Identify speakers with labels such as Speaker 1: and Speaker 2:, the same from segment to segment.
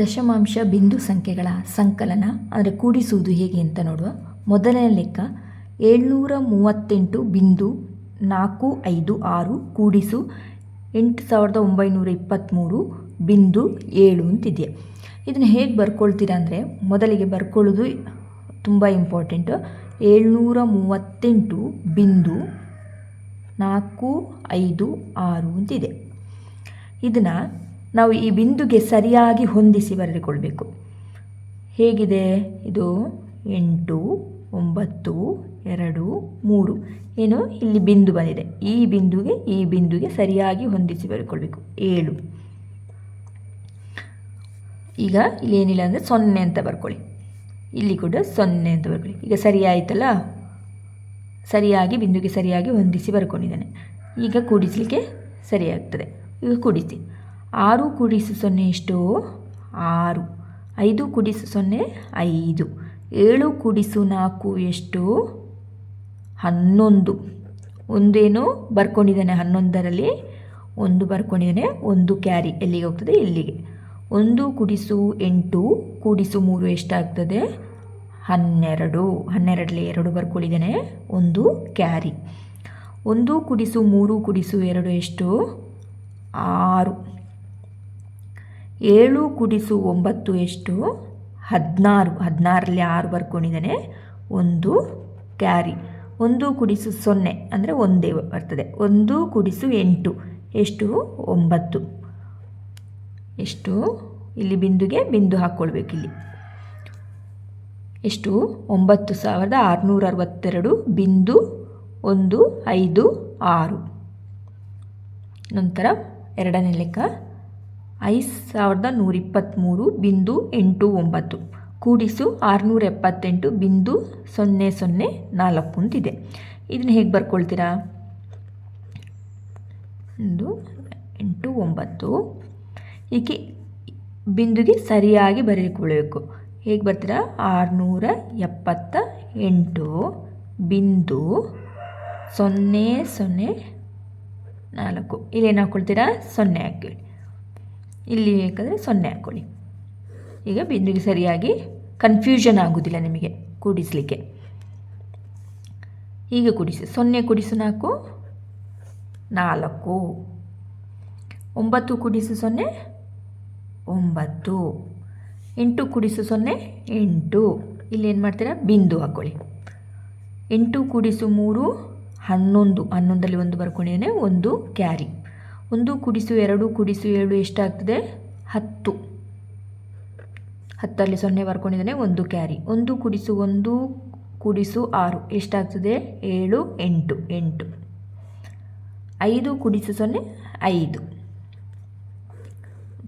Speaker 1: ದಶಮಾಂಶ ಬಿಂದು ಸಂಖ್ಯೆಗಳ ಸಂಕಲನ, ಅಂದರೆ ಕೂಡಿಸುವುದು ಹೇಗೆ ಅಂತ ನೋಡುವ. ಮೊದಲನೇ ಲೆಕ್ಕ, ಏಳ್ನೂರ ಮೂವತ್ತೆಂಟು ಬಿಂದು ನಾಲ್ಕು ಐದು ಆರು ಕೂಡಿಸು ಎಂಟು ಸಾವಿರದ ಒಂಬೈನೂರ ಇಪ್ಪತ್ತ್ಮೂರು ಬಿಂದು ಏಳು ಅಂತಿದೆ ಇದನ್ನು ಹೇಗೆ ಬರ್ಕೊಳ್ತೀರಾ ಅಂದರೆ, ಮೊದಲಿಗೆ ಬರ್ಕೊಳ್ಳೋದು ತುಂಬ ಇಂಪಾರ್ಟೆಂಟು. ಏಳ್ನೂರ ಮೂವತ್ತೆಂಟು ಬಿಂದು ನಾಲ್ಕು ಐದು ಆರು ಅಂತಿದೆ. ಇದನ್ನು ನಾವು ಈ ಬಿಂದುಗೆ ಸರಿಯಾಗಿ ಹೊಂದಿಸಿ ಬರೆದುಕೊಳ್ಬೇಕು. ಹೇಗಿದೆ? ಇದು ಎಂಟು, ಒಂಬತ್ತು, ಎರಡು, ಮೂರು. ಏನು? ಇಲ್ಲಿ ಬಿಂದು ಬಂದಿದೆ. ಈ ಬಿಂದುಗೆ ಈ ಬಿಂದುಗೆ ಸರಿಯಾಗಿ ಹೊಂದಿಸಿ ಬರೆದುಕೊಳ್ಬೇಕು. ಏಳು. ಈಗ ಇಲ್ಲಿ ಏನಿಲ್ಲ ಅಂದರೆ ಸೊನ್ನೆ ಅಂತ ಬರ್ಕೊಳ್ಳಿ. ಇಲ್ಲಿ ಕೂಡ ಸೊನ್ನೆ ಅಂತ ಬರ್ಕೊಳ್ಳಿ. ಈಗ ಸರಿ ಆಯ್ತಲ್ಲ? ಸರಿಯಾಗಿ, ಬಿಂದುಗೆ ಸರಿಯಾಗಿ ಹೊಂದಿಸಿ ಬರ್ಕೊಂಡಿದ್ದಾನೆ. ಈಗ ಕೂಡಿಸಲಿಕ್ಕೆ ಸರಿಯಾಗ್ತದೆ. ಈಗ ಕೂಡಿಸಿ. ಆರು ಕೂಡಿಸು ಸೊನ್ನೆ ಎಷ್ಟು? ಆರು. ಐದು ಕೂಡಿಸು ಸೊನ್ನೆ ಐದು. ಏಳು ಕೂಡಿಸು ನಾಲ್ಕು ಎಷ್ಟು? ಹನ್ನೊಂದು. ಒಂದೇನು? ಬರ್ಕೊಂಡಿದ್ದಾನೆ ಹನ್ನೊಂದರಲ್ಲಿ. ಒಂದು ಬರ್ಕೊಂಡಿದ್ದಾನೆ, ಒಂದು ಕ್ಯಾರಿ. ಎಲ್ಲಿಗೆ ಹೋಗ್ತದೆ? ಇಲ್ಲಿಗೆ. ಒಂದು ಕುಡಿಸು ಎಂಟು, ಕೂಡಿಸು ಮೂರು ಎಷ್ಟಾಗ್ತದೆ? ಹನ್ನೆರಡು. ಹನ್ನೆರಡರಲ್ಲಿ ಎರಡು ಬರ್ಕೊಂಡಿದ್ದಾನೆ, ಒಂದು ಕ್ಯಾರಿ. ಒಂದು ಕುಡಿಸು ಮೂರು ಕುಡಿಸು ಎರಡು ಎಷ್ಟು? ಏಳು ಕುಡಿಸು ಒಂಬತ್ತು ಎಷ್ಟು? ಹದಿನಾರು. ಹದಿನಾರಲ್ಲಿ ಆರು ಬರ್ಕೊಂಡಿದ್ದಾನೆ ಒಂದು ಕ್ಯಾರಿ. ಒಂದು ಕುಡಿಸು ಸೊನ್ನೆ ಅಂದರೆ ಒಂದೇ ಬರ್ತದೆ. ಒಂದು ಕುಡಿಸು ಎಂಟು. ಎಷ್ಟು? ಒಂಬತ್ತು. ಎಷ್ಟು? ಇಲ್ಲಿ ಬಿಂದುಗೆ ಬಿಂದು ಹಾಕ್ಕೊಳ್ಬೇಕು ಇಲ್ಲಿ. ಎಷ್ಟು? ಒಂಬತ್ತು ಸಾವಿರದ ಆರುನೂರ ಅರವತ್ತೆರಡು ಬಿಂದು ಒಂದು ಐದು ಆರು. ನಂತರ ಎರಡನೇ ಲೆಕ್ಕ. ಐದು ಸಾವಿರದ ನೂರಿಪ್ಪತ್ತ್ಮೂರು ಬಿಂದು ಎಂಟು ಒಂಬತ್ತು. ಕೂಡಿಸು ಆರುನೂರ ಎಪ್ಪತ್ತೆಂಟು ಬಿಂದು ಸೊನ್ನೆ ಸೊನ್ನೆ ನಾಲ್ಕು ಅಂತಿದೆ ಇದನ್ನು ಹೇಗೆ ಬರ್ಕೊಳ್ತೀರಾ? ಒಂದು, ಎಂಟು, ಒಂಬತ್ತು. ಏಕೆ ಬಿಂದುಗೆ ಸರಿಯಾಗಿ ಬರೆದುಕೊಳ್ಳಬೇಕು? ಹೇಗೆ ಬರ್ತೀರಾ? ಆರುನೂರ ಎಪ್ಪತ್ತ ಎಂಟು ಬಿಂದು ಸೊನ್ನೆ ಸೊನ್ನೆ ನಾಲ್ಕು. ಇಲ್ಲೇನು ಹಾಕ್ಕೊಳ್ತೀರಾ ಸೊನ್ನೆ ಹಾಕಿ ಇಲ್ಲಿ ಬೇಕಾದರೆ ಸೊನ್ನೆ ಹಾಕ್ಕೊಳ್ಳಿ. ಈಗ ಬಿಂದುಗೆ ಸರಿಯಾಗಿ ಕನ್ಫ್ಯೂಷನ್ ಆಗೋದಿಲ್ಲ ನಿಮಗೆ, ಕೂಡಿಸಲಿಕ್ಕೆ. ಈಗ ಕೂಡಿಸಿ, ಸೊನ್ನೆ ಕೂಡಿಸು ನಾಲ್ಕು ನಾಲ್ಕು. ಒಂಬತ್ತು ಕೂಡಿಸು ಸೊನ್ನೆ, ಒಂಬತ್ತು. ಎಂಟು ಕೂಡಿಸು ಸೊನ್ನೆ, ಎಂಟು. ಏನು ಮಾಡ್ತೀರಾ? ಬಿಂದು ಹಾಕ್ಕೊಳ್ಳಿ. ಎಂಟು ಕೂಡಿಸು ಮೂರು, ಹನ್ನೊಂದು. ಹನ್ನೊಂದರಲ್ಲಿ ಒಂದು ಬರ್ಕೊಂಡಿದ್ದೇನೆ, ಒಂದು ಕ್ಯಾರಿ. ಒಂದು ಕುಡಿಸು ಎರಡು ಕುಡಿಸು ಏಳು ಎಷ್ಟಾಗ್ತದೆ? ಹತ್ತು. ಹತ್ತಲ್ಲಿ ಸೊನ್ನೆ ಬರ್ಕೊಂಡಿದ್ದಾನೆ, ಒಂದು ಕ್ಯಾರಿ. ಒಂದು ಕುಡಿಸು ಒಂದು ಕುಡಿಸು ಆರು. ಎಷ್ಟಾಗ್ತದೆ? ಏಳು, ಎಂಟು. ಎಂಟು. ಐದು ಕುಡಿಸು ಸೊನ್ನೆ, ಐದು.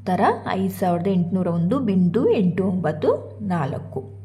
Speaker 1: ಥರ ಐದು ಸಾವಿರದ ಎಂಟುನೂರ ಒಂದು ಬಿಂದು ಎಂಟು ಒಂಬತ್ತು ನಾಲ್ಕು.